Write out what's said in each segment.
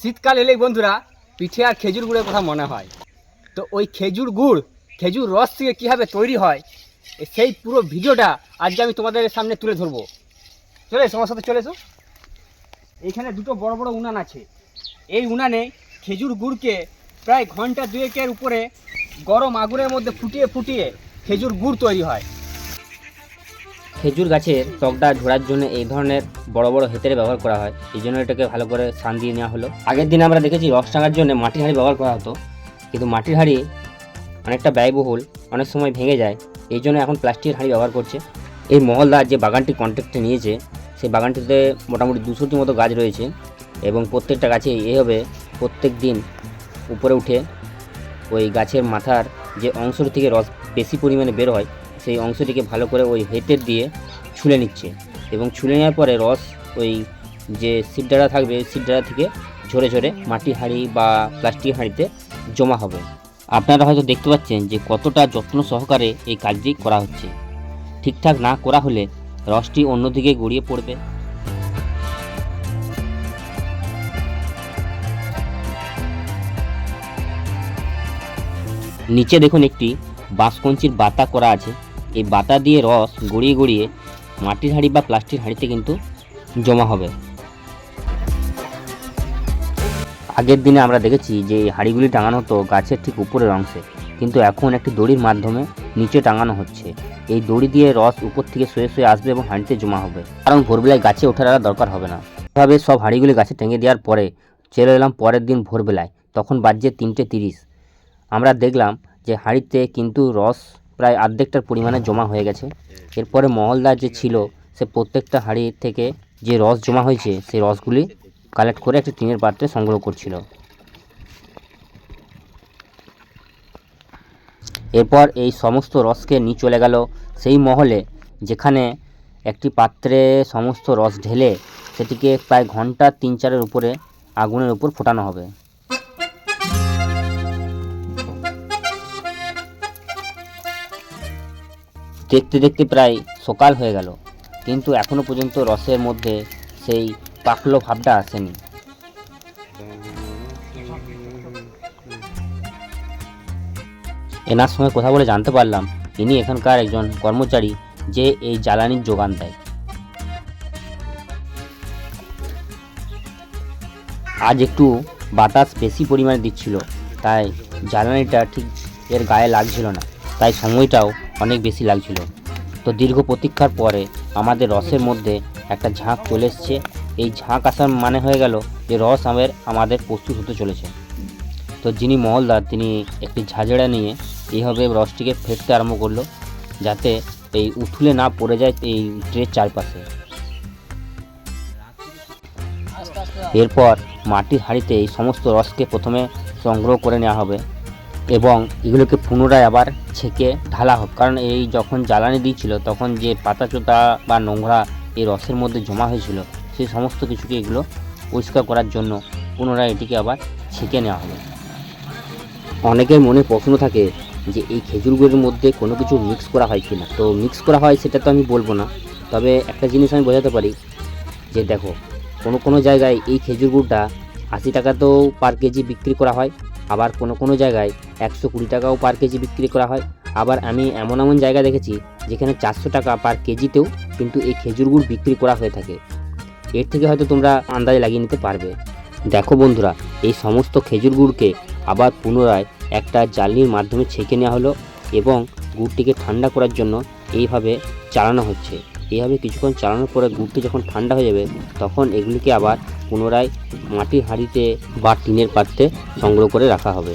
শীতকাল এলেই বন্ধুরা, পিঠে আর খেজুর গুড়ের কথা মনে হয়। তো ওই খেজুর গুড়, খেজুর রস থেকে কীভাবে তৈরি হয় সেই পুরো ভিডিওটা আজকে আমি তোমাদের সামনে তুলে ধরবো। চলে এসো, আমার সাথে চলে এসো। এইখানে দুটো বড় বড় উনান আছে। এই উনানে খেজুর গুড়কে প্রায় ঘণ্টা দুয়েকের উপরে গরম আগুনের মধ্যে ফুটিয়ে ফুটিয়ে খেজুর গুড় তৈরি হয়। খেজুর গাছের টকটা ঝোড়ার জন্য এই ধরনের বড় বড় হেতেরে ব্যবহার করা হয়। এই জন্য এটাকে ভালো করে সান দিয়ে নেওয়া হলো। আগের দিনে আমরা দেখেছি রস টাঙার জন্য মাটির হাঁড়ি ব্যবহার করা হতো। কিন্তু মাটির হাঁড়ি অনেকটা ব্যয়বহুল, অনেক সময় ভেঙে যায়। এই জন্য এখন প্লাস্টিকের হাঁড়ি ব্যবহার করছে। এই মহলদার যে বাগানটি কন্ট্রাক্টে নিয়েছে, সেই বাগানটিতে মোটামুটি দুশোটির মতো গাছ রয়েছে এবং প্রত্যেকটা গাছে এইভাবে প্রত্যেক দিন উপরে উঠে ওই গাছের মাথার যে অংশটি থেকে রস বেশি পরিমাণে বের হয় সেই অংশটিকে ভালো করে ওই হেতের দিয়ে ছুলে নিচ্ছে এবং ছুলে নেওয়ার পরে রস ওই যে সিপডারা থাকবে সিপডারা থেকে ঝরে ঝরে মাটির হাঁড়ি বা প্লাস্টিক হাঁড়িতে জমা হবে। আপনারা হয়তো দেখতে পাচ্ছেন যে কতটা যত্ন সহকারে এই কাজটি করা হচ্ছে। ঠিকঠাক না করা হলে রসটি অন্যদিকে গড়িয়ে পড়বে। নিচে দেখুন একটি বাঁশকঞ্চির বাতা করা আছে। এই বাতা দিয়ে রস গড়িয়ে গড়িয়ে মাটির হাঁড়ি বা প্লাস্টিক হাঁড়িতে কিন্তু জমা হবে। আগের দিনে আমরা দেখেছি যে এই হাঁড়িগুলি টাঙানো হতো গাছের ঠিক উপরের অংশে, কিন্তু এখন একটি দড়ির মাধ্যমে নিচে টাঙানো হচ্ছে। এই দড়ি দিয়ে রস উপর থেকে শুয়ে শুয়ে আসবে এবং হাঁড়িতে জমা হবে। কারণ ভোরবেলায় গাছে ওঠার আর দরকার হবে না। এভাবে সব হাঁড়িগুলি গাছে টেঙে দেওয়ার পরে চলে এলাম পরের দিন ভোরবেলায়, তখন বাজছে তিনটে তিরিশ। আমরা দেখলাম যে হাঁড়িতে কিন্তু রস প্রায় অর্ধেকটার পরিমাণে জমা হয়ে গেছে। এরপরে মহলদার যে ছিল, সে প্রত্যেকটা হাঁড়ি থেকে যে রস জমা হয়েছে, সেই রসগুলি কালেক্ট করে একটি টিনের পাত্রে সংগ্রহ করছিল। এরপর এই সমস্ত রসকে নিয়ে চলে গেল সেই মহলে, যেখানে একটি পাত্রে সমস্ত রস ঢেলে সেটিকে প্রায় ঘণ্টা তিন চারের উপরে আগুনের উপর ফোটানো হবে। দেখতে দেখতে প্রায় সকাল হয়ে গেল, কিন্তু এখনও পর্যন্ত রসের মধ্যে সেই পাকলো ভাবটা আসেনি। এনার সঙ্গে কথা বলে জানতে পারলাম, ইনি এখানকার একজন কর্মচারী যে এই জ্বালানির যোগান দেয়। আজ একটু বাতাস বেশি পরিমাণে দিচ্ছিল, তাই জ্বালানিটা ঠিক এর গায়ে লাগছিল না, তাই সময়টাও অনেক বেশি লাগছিল। তো দীর্ঘ প্রতীক্ষার পরে আমাদের রসের মধ্যে একটা ঝাঁক চলে এসছে। এই ঝাঁক আসার মানে হয়ে গেল যে রস আমের আমাদের প্রস্তুত হতে চলেছে। তো যিনি মহলদার, তিনি একটি ঝাঁঝরা নিয়ে এইভাবে রসটিকে ফেটতে আরম্ভ করল, যাতে এই উথুলে না পড়ে যায় এই ট্রের চারপাশে। এরপর মাটির হাঁড়িতে এই সমস্ত রসকে প্রথমে সংগ্রহ করে নেওয়া হবে। এবং এগুলোকে পুনরায় আবার ছেঁকে ঢালা হোক। কারণ এই যখন জ্বালানি দিয়েছিল তখন যে পাতা চোতা বা নোংরা এই রসের মধ্যে জমা হয়েছিল, সেই সমস্ত কিছুকে এগুলো পরিষ্কার করার জন্য পুনরায় এটিকে আবার ছেঁকে নেওয়া হবে অনেকের মনে প্রশ্ন থাকে যে, এই খেজুর গুড়ের মধ্যে কোনো কিছু মিক্স করা হয় কি না তো মিক্স করা হয় সেটা তো আমি বলব না। তবে একটা জিনিস আমি বোঝাতে পারি যে, দেখো, কোনো কোনো জায়গায় এই খেজুর গুড়টা আশি টাকাতেও পার কেজি বিক্রি করা হয়। আবার কোনো কোনো জায়গায় একশো কুড়ি টাকাও পার কেজি বিক্রি করা হয়। আবার আমি এমন এমন জায়গা দেখেছি, যেখানে চারশো টাকা পার কেজিতেও কিন্তু এই খেজুর গুড় বিক্রি করা হয়ে থাকে। এর থেকে হয়তো তোমরা আন্দাজ লাগিয়ে নিতে পারবে। দেখো বন্ধুরা, এই সমস্ত খেজুর গুড়কে আবার পুনরায় একটা জালির মাধ্যমে ছেঁকে নেওয়া হলো এবং গুড়টিকে ঠান্ডা করার জন্য এইভাবে চালানো হচ্ছে। এইভাবে কিছুক্ষণ চালানোর পরে গুড়টি যখন ঠান্ডা হয়ে যাবে, তখন এগুলিকে আবার পুনরায় মাটির হাঁড়িতে বা টিনের পাত্রে সংগ্রহ করে রাখা হবে।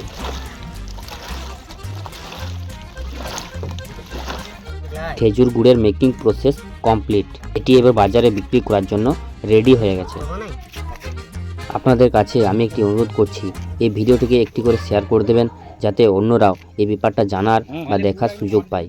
খেজুর গুড়ের মেকিং প্রসেস কমপ্লিট এটি এবার বাজারে বিক্রি করার জন্য রেডি হয়ে গেছে। আপনাদের কাছে আমি একটি অনুরোধ করছি, এই ভিডিওটিকে একটি করে শেয়ার করে দেবেন, যাতে অন্যরাও এই ব্যাপারটা জানার বা দেখার সুযোগ পায়।